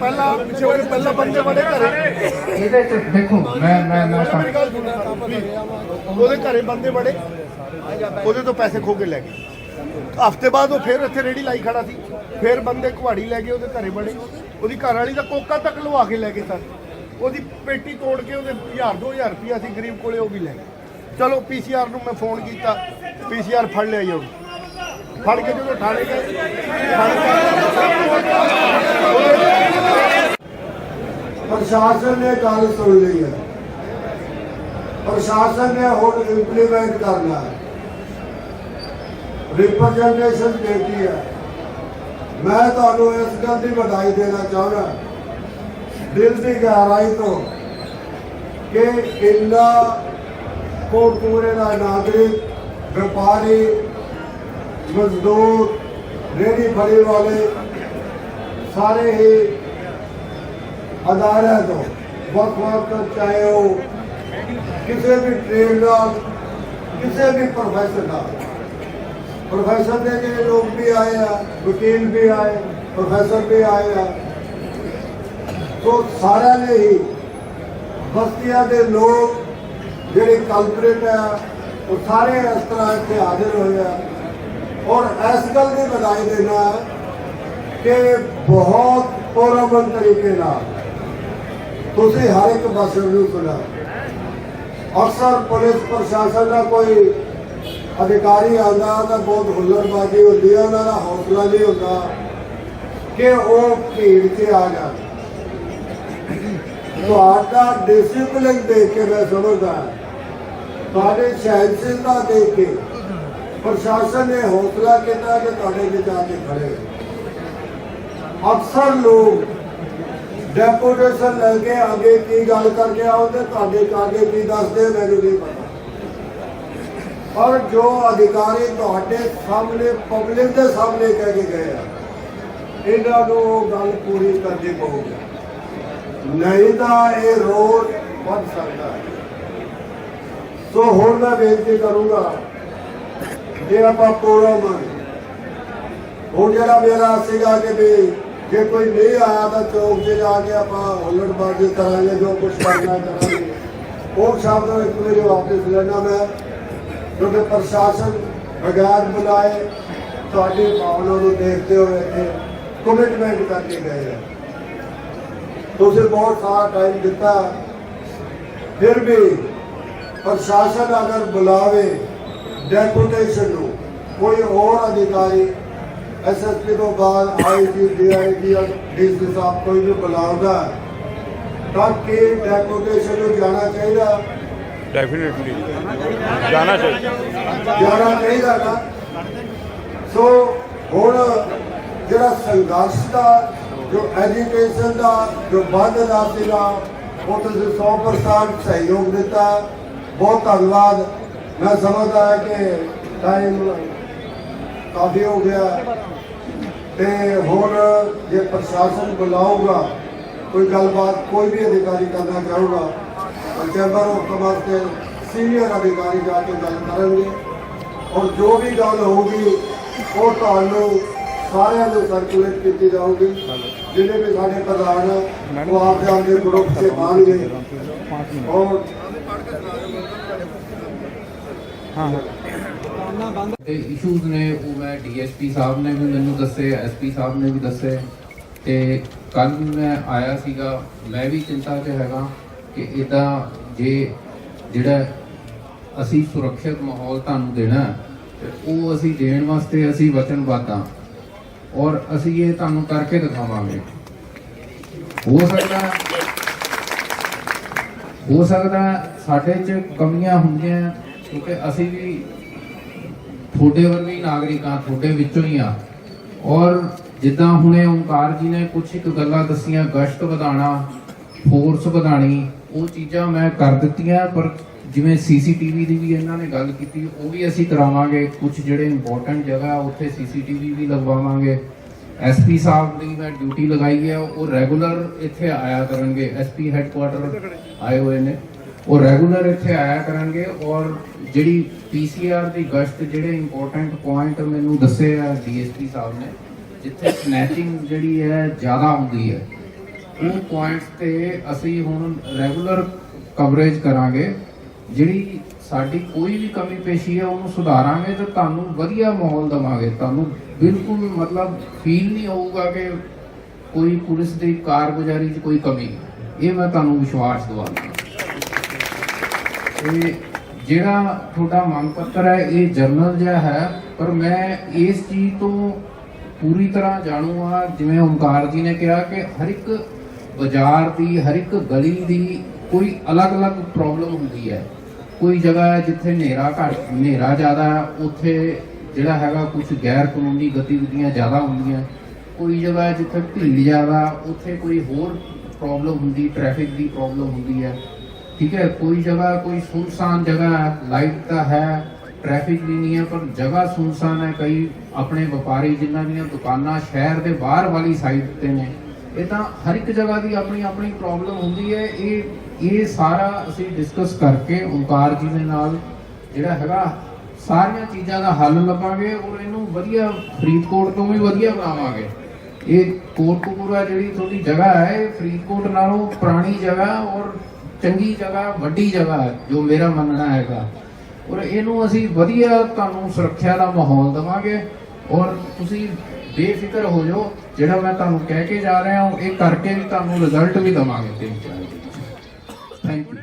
ਪਹਿਲਾਂ ਪਿੱਛੇ ਉਹਦੇ ਪਹਿਲਾਂ ਬੰਦੇ ਬੜੇ ਘਰੇ। ਇਹਦੇ ਚ ਦੇਖੋ ਮੈਂ ਮੈਂ ਮੈਂ ਮੇਰੀ ਗੱਲ ਸੁਣੋ ਉਹਦੇ ਘਰੇ ਬੰਦੇ ਬੜੇ। ਉਹਦੇ ਤੋਂ ਪੈਸੇ ਖੋ ਕੇ ਲੈ ਗਏ। ਹਫ਼ਤੇ ਬਾਅਦ ਉਹ ਫਿਰ ਇੱਥੇ ਰੇੜੀ ਲਾਈ ਖੜਾ ਸੀ। ਫਿਰ ਬੰਦੇ ਕੁਹਾੜੀ ਲੈ ਗਏ ਉਹਦੇ ਘਰੇ ਬੜੇ। ਉਹਦੀ ਘਰ ਵਾਲੀ ਦਾ ਕੋਕਾ ਤੱਕ ਲਵਾ ਕੇ ਲੈ ਗਏ ਸਰ। ਉਹਦੀ ਪੇਟੀ ਤੋੜ ਕੇ ਉਹਦੇ 1000 2000 ਰੁਪਿਆ ਸੀ ਗਰੀਬ ਕੋਲੇ ਉਹ ਵੀ ਲੈ ਗਏ। ਚਲੋ ਪੀਸੀਆਰ ਨੂੰ ਮੈਂ ਫੋਨ ਕੀਤਾ। ਪੀਸੀਆਰ ਫੜ ਲਿਆ ਜੀ ਉਹਨੂੰ। ਫੜ ਕੇ ਜਦੋਂ ਥਾਣੇ ਗਏ ਪ੍ਰਸ਼ਾਸਨ ਨੇ ਗੱਲ ਸੁਣ ਲਈ ਹੈ। ਪ੍ਰਸ਼ਾਸਨ ਨੇ ਹੁਣ ਇੰਪਲੀਮੈਂਟ ਕਰਨਾ ਹੈ। ਰਿਪਰੈਜ਼ੈਂਟੇਸ਼ਨ ਦੇਤੀ ਹੈ। ਮੈਂ ਤੁਹਾਨੂੰ ਇਸ ਗੱਲ ਦੀ ਵਧਾਈ ਦੇਣਾ ਚਾਹੁੰਦਾ ਦਿਲ ਦੀ ਗਹਿਰਾਈ ਤੋਂ ਕਿ ਇੰਨਾ ਕੋਟਪੂਰੇ ਦਾ ਨਾਗਰਿਕ, ਵਪਾਰੀ, ਮਜ਼ਦੂਰ ਰੇੜੀ ਫੜੀ ਵਾਲੇ ਸਾਰੇ ਹੀ ਅਦਾਰਿਆਂ ਤੋਂ ਵੱਖ ਵੱਖ ਚਾਹੇ ਉਹ ਕਿਸੇ ਵੀ ਟ੍ਰੇਡ ਦਾ, ਕਿਸੇ ਵੀ ਪ੍ਰੋਫੈਸ਼ਨ ਦਾ। ਪ੍ਰੋਫੈਸਰ ਦੇ ਜਿਹੜੇ ਲੋਕ ਵੀ ਆਏ ਆ, ਵਕੀਲ ਵੀ ਆਏ ਪ੍ਰੋਫੈਸਰ ਵੀ ਆਏ ਆ। ਸੋ ਸਾਰਿਆਂ ਨੇ ਹੀ ਬਸਤੀਆਂ ਦੇ ਲੋਕ ਜਿਹੜੇ ਕਲਪਰੇਟ ਆ, ਉਹ ਸਾਰੇ ਇਸ ਤਰ੍ਹਾਂ ਇੱਥੇ ਹਾਜ਼ਰ ਹੋਏ ਆ। ਔਰ ਇਸ ਗੱਲ ਦੀ ਵਧਾਈ ਦੇਣਾ ਕਿ ਬਹੁਤ ਪੂਰਬਨ ਤਰੀਕੇ ਨਾਲ ਤੁਸੀਂ ਹਰ ਇੱਕ ਬਸਰ ਨੂੰ ਸੁਣਾ ਅਕਸਰ ਪੁਲਿਸ, ਪ੍ਰਸ਼ਾਸਨ ਦਾ ਕੋਈ ਅਧਿਕਾਰੀ ਆਉਂਦਾ ਤਾਂ ਬਹੁਤ ਹੁੱਲੜਬਾਜ਼ੀ ਹੁੰਦੀ ਹੈ ਉਹਨਾਂ ਦਾ ਹੌਸਲਾ ਨਹੀਂ ਹੁੰਦਾ ਕਿ ਉਹ ਭੀੜ 'ਚ ਆ ਜਾਣ। ਤੁਹਾਡਾ ਡਿਸਪਲਿਨ ਦੇਖ ਕੇ ਮੈਂ ਸਮਝਦਾ ਤੁਹਾਡੇ ਸਹਿਨਸ਼ੀਲਤਾ ਦੇਖ ਕੇ ਪ੍ਰਸ਼ਾਸਨ ਨੇ ਹੌਸਲਾ ਕੀਤਾ ਕਿ ਤੁਹਾਡੇ ਵਿੱਚ ਆ ਕੇ ਖੜੇ। ਅਕਸਰ ਲੋਕ ਡੈਪੂਟੇਸ਼ਨ ਲੈ ਕੇ ਅੱਗੇ ਕੀ ਗੱਲ ਕਰਕੇ ਆਉਂਦੇ ਤੁਹਾਡੇ ਕਾਗੇ ਕੀ ਦੱਸਦੇ ਮੈਨੂੰ ਨਹੀਂ ਪਤਾ। ਪਰ ਜੋ ਅਧਿਕਾਰੀ ਤੁਹਾਡੇ ਸਾਹਮਣੇ ਪਬਲਿਕ ਦੇ ਸਾਹਮਣੇ ਕਹਿ ਕੇ ਗਏ ਆ, ਇਹਨਾਂ ਨੂੰ ਗੱਲ ਪੂਰੀ ਕਰਨੀ ਪਊਗੀ। ਨਹੀਂ ਤਾਂ ਇਹ ਰੋਡ ਵੱਧ ਸਕਦਾ ਹੈ। ਸੋ ਹੁਣ ਮੈਂ ਬੇਨਤੀ ਕਰੂੰਗਾ ਜੇ ਆਪਾਂ ਪੂਰਾ ਮੰਨ, ਹੁਣ ਜਿਹੜਾ ਮੇਰਾ ਸੀਗਾ ਕਿ ਵੀ ਜੇ ਕੋਈ ਨਹੀਂ ਆਇਆ ਤਾਂ ਚੌਕ 'ਚ ਜਾ ਕੇ ਆਪਾਂ ਹੁੱਲੜਬਾਜ਼ੀ ਕਰਾਂਗੇ, ਜੋ ਕੁਝ ਕਰਨਾ ਕਰਾਂਗੇ। ਉਹ ਸ਼ਬਦ ਨੂੰ ਇੱਕ ਵਾਰੀ ਵਾਪਸ ਲੈਣਾ ਮੈਂ। ਕਿਉਂਕਿ ਪ੍ਰਸ਼ਾਸਨ ਬਗੈਰ ਬੁਲਾਏ ਤੁਹਾਡੀ ਭਾਵਨਾ ਨੂੰ ਦੇਖਦੇ ਹੋਏ ਇੱਥੇ ਕਮਿਟਮੈਂਟ ਕਰਕੇ ਗਏ ਹੈ ਤੁਸੀਂ ਬਹੁਤ ਸਾਰਾ ਟਾਈਮ ਦਿੱਤਾ। ਫਿਰ ਵੀ ਪ੍ਰਸ਼ਾਸਨ ਅਗਰ ਬੁਲਾਵੇ ਡੈਪੂਟੇਸ਼ਨ ਨੂੰ ਕੋਈ ਹੋਰ ਅਧਿਕਾਰੀ ਐਸਐਸਪੀ ਤੋਂ ਬਾਅਦ ਆਈਜੀ ਡੀਆਈਜੀ ਔਰ ਡੀਸੀ ਸਾਹਿਬ ਕੋਈ ਵੀ ਬੁਲਾਉਂਦਾ ਤਾਂ ਕਿ ਡੈਪੂਟੇਸ਼ਨ ਨੂੰ ਜਾਣਾ ਚਾਹੀਦਾ? ਡੈਫੀਨਿਟਲੀ ਜਾਣਾ ਚਾਹੀਦਾ। ਜਾਣਾ ਚਾਹੀਦਾ ਨਾ। ਸੋ ਹੁਣ ਜਿਹੜਾ ਸੰਘਰਸ਼ ਦਾ ਜੋ ਐਜੂਕੇਸ਼ਨ ਦਾ ਜੋ ਬੰਦ ਦਾ ਸੀਗਾ ਉਹ ਤੁਸੀਂ 100% ਸਹਿਯੋਗ ਦਿੱਤਾ। ਬਹੁਤ ਧੰਨਵਾਦ। ਮੈਂ ਸਮਝਦਾ ਹਾਂ ਕਿ ਟਾਈਮ ਕਾਫੀ ਹੋ ਗਿਆ। ਤੇ ਹੁਣ ਜੇ ਪ੍ਰਸ਼ਾਸਨ ਬੁਲਾਊਗਾ ਕੋਈ ਗੱਲਬਾਤ ਕੋਈ ਵੀ ਅਧਿਕਾਰੀ ਕਰਨਾ ਚਾਹੂਗਾ ਤਾਂ ਚੈਂਬਰ ਆਫ ਕਮਰਸ ਦੇ ਸੀਨੀਅਰ ਅਧਿਕਾਰੀ ਜਾ ਕੇ ਗੱਲ ਕਰਨਗੇ। ਔਰ ਜੋ ਵੀ ਗੱਲ ਹੋਊਗੀ ਉਹ ਤੁਹਾਨੂੰ ਸਾਰਿਆਂ ਨੂੰ ਸਰਕੂਲੇਟ ਕੀਤੀ ਜਾਊਗੀ। ਜਿਹੜੇ ਵੀ ਸਾਡੇ ਪ੍ਰਧਾਨ ਉਹ ਆਪਦੇ ਆਪਦੇ ਗਰੁੱਪ 'ਚ ਪਾਣਗੇ ਔਰ ਤੇ ਇਸ਼ੂਜ਼ ਨੇ, ਉਹ ਮੈਂ ਡੀਐਸਪੀ ਸਾਹਿਬ ਨੇ ਵੀ ਮੈਨੂੰ ਦੱਸੇ ਐਸਪੀ ਸਾਹਿਬ ਨੇ ਵੀ ਦੱਸੇ। ਤੇ ਕੱਲ ਮੈਂ ਆਇਆ ਸੀਗਾ, ਮੈਂ ਵੀ ਚਿੰਤਾ 'ਚ ਹੈਗਾ ਕਿ ਇਦਾਂ ਜੇ ਜਿਹੜਾ ਅਸੀਂ ਸੁਰੱਖਿਅਤ ਮਾਹੌਲ ਤੁਹਾਨੂੰ ਦੇਣਾ, ਤੇ ਉਹ ਅਸੀਂ ਦੇਣ ਵਾਸਤੇ ਅਸੀਂ ਵਚਨਬੱਧ ਹਾਂ ਔਰ ਅਸੀਂ ਇਹ ਤੁਹਾਨੂੰ ਕਰਕੇ ਦਿਖਾਵਾਂਗੇ। ਹੋ ਸਕਦਾ ਹੋ ਸਕਦਾ ਸਾਡੇ 'ਚ ਕਮੀਆਂ ਹੁੰਦੀਆਂ, ਕਿਉਂਕਿ ਅਸੀਂ ਵੀ ਤੁਹਾਡੇ ਵਰਗੇ ਹੀ ਤੁਹਾਡੇ ਵਿੱਚੋਂ ਹੀ ਆ। ਔਰ ਜਿੱਦਾਂ ਹੁਣੇ ਓਂਕਾਰ ਜੀ ਨੇ ਕੁਝ ਇੱਕ ਗੱਲਾਂ ਦੱਸੀਆਂ, ਗਸ਼ਤ ਵਧਾਣਾ ਫੋਰਸ ਵਧਾਣੀ ਉਹ ਚੀਜ਼ਾਂ ਮੈਂ ਕਰ ਦਿੱਤੀਆਂ, ਪਰ ਜਿਵੇਂ ਸੀਸੀਟੀਵੀ ਦੀ ਵੀ ਇਹਨਾਂ ਨੇ ਗੱਲ ਕੀਤੀ, ਉਹ ਵੀ ਅਸੀਂ ਕਰਾਵਾਂਗੇ। ਕੁਝ ਜਿਹੜੇ ਇੰਪੋਰਟੈਂਟ ਜਗ੍ਹਾ, ਉੱਥੇ ਸੀਸੀਟੀਵੀ ਵੀ ਲਗਵਾਵਾਂਗੇ। ਐਸਪੀ ਸਾਹਿਬ ਦੀ ਮੈਂ ਡਿਊਟੀ ਲਗਾਈ ਹੈ, ਉਹ ਰੈਗੂਲਰ ਇੱਥੇ ਆਇਆ ਕਰਨਗੇ। ਐਸਪੀ ਹੈੱਡਕੁਆਟਰ ਆਏ ਹੋਏ ਨੇ। ਉਹ ਰੈਗੂਲਰ ਇੱਥੇ ਆਇਆ ਕਰਨਗੇ ਔਰ ਜਿਹੜੀ ਪੀਸੀਆਰ ਦੀ ਗਸ਼ਤ ਜਿਹੜੇ ਇੰਪੋਰਟੈਂਟ ਪੁਆਇੰਟ ਮੈਨੂੰ ਦੱਸੇ ਆ ਡੀਐਸਪੀ ਸਾਹਿਬ ਨੇ, ਜਿੱਥੇ ਸਨੈਚਿੰਗ ਜਿਹੜੀ ਹੈ ਜ਼ਿਆਦਾ ਹੁੰਦੀ ਹੈ, ਉਹ ਪੁਆਇੰਟਸ ਤੇ ਅਸੀਂ ਹੁਣ ਰੈਗੂਲਰ ਕਵਰੇਜ ਕਰਾਂਗੇ, ਜਿਹੜੀ ਸਾਡੀ ਕੋਈ ਵੀ ਕਮੀ ਪੇਸ਼ੀ ਹੈ ਉਹਨੂੰ ਸੁਧਾਰਾਂਗੇ ਤੇ ਤੁਹਾਨੂੰ ਵਧੀਆ ਮਾਹੌਲ ਦਵਾਂਗੇ ਤੁਹਾਨੂੰ ਬਿਲਕੁਲ ਮਤਲਬ ਫੀਲ ਨਹੀਂ ਹੋਊਗਾ ਕਿ ਕੋਈ ਪੁਲਿਸ ਦੀ ਕਾਰਗੁਜ਼ਾਰੀ 'ਚ ਕੋਈ ਕਮੀ ਹੈ। ਇਹ ਮੈਂ ਤੁਹਾਨੂੰ ਵਿਸ਼ਵਾਸ ਦਿਵਾਉਂਦਾ ਇਹ ਜਿਹੜਾ ਤੁਹਾਡਾ ਮੰਗ ਪੱਤਰ ਹੈ, ਇਹ ਜਰਨਲ ਜਿਹਾ ਹੈ, ਪਰ ਮੈਂ ਇਸ ਚੀਜ਼ ਤੋਂ ਪੂਰੀ ਤਰ੍ਹਾਂ ਜਾਣੂ ਹਾਂ ਜਿਵੇਂ ਓਮਕਾਰ ਜੀ ਨੇ ਕਿਹਾ ਕਿ ਹਰ ਇੱਕ ਬਾਜ਼ਾਰ ਦੀ, ਹਰ ਇੱਕ ਗਲੀ ਦੀ ਕੋਈ ਅਲੱਗ-ਅਲੱਗ ਪ੍ਰੋਬਲਮ ਹੁੰਦੀ ਹੈ। ਕੋਈ ਜਗ੍ਹਾ ਹੈ ਜਿੱਥੇ ਹਨੇਰਾ ਘੱਟ, ਹਨੇਰਾ ਜ਼ਿਆਦਾ ਹੈ, ਉੱਥੇ ਜਿਹੜਾ ਹੈਗਾ ਕੁਝ ਗੈਰ ਕਾਨੂੰਨੀ ਗਤੀਵਿਧੀਆਂ ਜ਼ਿਆਦਾ ਹੁੰਦੀਆਂ। ਕੋਈ ਜਗ੍ਹਾ ਹੈ ਜਿੱਥੇ ਭੀੜ ਜ਼ਿਆਦਾ, ਉੱਥੇ ਕੋਈ ਹੋਰ ਪ੍ਰੋਬਲਮ ਹੁੰਦੀ ਟ੍ਰੈਫਿਕ ਦੀ ਪ੍ਰੋਬਲਮ ਹੁੰਦੀ ਹੈ। ਠੀਕ ਹੈ, ਕੋਈ ਜਗ੍ਹਾ, ਕੋਈ ਸੁਨਸਾਨ ਜਗ੍ਹਾ ਹੈ ਲਾਈਟ ਤਾਂ ਹੈ ਟ੍ਰੈਫਿਕ ਵੀ ਨਹੀਂ ਹੈ, ਪਰ ਜਗ੍ਹਾ ਸੁਨਸਾਨ ਹੈ, ਕਈ ਆਪਣੇ ਵਪਾਰੀ ਜਿਨ੍ਹਾਂ ਦੀਆਂ ਦੁਕਾਨਾਂ ਸ਼ਹਿਰ ਦੇ ਬਾਹਰ ਵਾਲੀ ਸਾਈਡ ਤੇ ਨੇ, ਇਹ ਤਾਂ ਹਰ ਇੱਕ ਜਗ੍ਹਾ ਦੀ ਆਪਣੀ ਆਪਣੀ ਪ੍ਰੋਬਲਮ ਹੁੰਦੀ ਹੈ। ਇਹ ਇਹ ਸਾਰਾ ਅਸੀਂ ਡਿਸਕਸ ਕਰਕੇ ਓਮਕਾਰ ਜੀ ਦੇ ਨਾਲ ਜਿਹੜਾ ਹੈਗਾ, ਸਾਰੀਆਂ ਚੀਜ਼ਾਂ ਦਾ ਹੱਲ ਲੱਭਾਂਗੇ ਔਰ ਇਹਨੂੰ ਵਧੀਆ ਫਰੀਦਕੋਟ ਤੋਂ ਵੀ ਵਧੀਆ ਬਣਾਵਾਂਗੇ। ਇਹ ਕੋਟਕਪੂਰਾ ਜਿਹੜੀ ਤੁਹਾਡੀ ਜਗ੍ਹਾ ਹੈ, ਇਹ ਫਰੀਦਕੋਟ ਨਾਲੋਂ ਪੁਰਾਣੀ ਜਗ੍ਹਾ ਔਰ ਚੰਗੀ ਜਗ੍ਹਾ ਵੱਡੀ ਜਗ੍ਹਾ ਜੋ ਮੇਰਾ ਮੰਨਣਾ ਹੈਗਾ। ਔਰ ਇਹਨੂੰ ਅਸੀਂ ਵਧੀਆ ਤੁਹਾਨੂੰ ਸੁਰੱਖਿਆ ਦਾ ਮਾਹੌਲ ਦੇਵਾਂਗੇ। ਔਰ ਤੁਸੀਂ ਬੇਫਿਕਰ ਹੋ ਜਾਓ ਜਿਹੜਾ ਮੈਂ ਤੁਹਾਨੂੰ ਕਹਿ ਕੇ ਜਾ ਰਿਹਾ ਹਾਂ ਇਹ ਕਰਕੇ ਵੀ ਤੁਹਾਨੂੰ ਰਿਜ਼ਲਟ ਵੀ ਦੇਵਾਂਗੇ। ਤਿੰਨ ਚਾਰ ਦਿਨ ਥੈਂਕ ਯੂ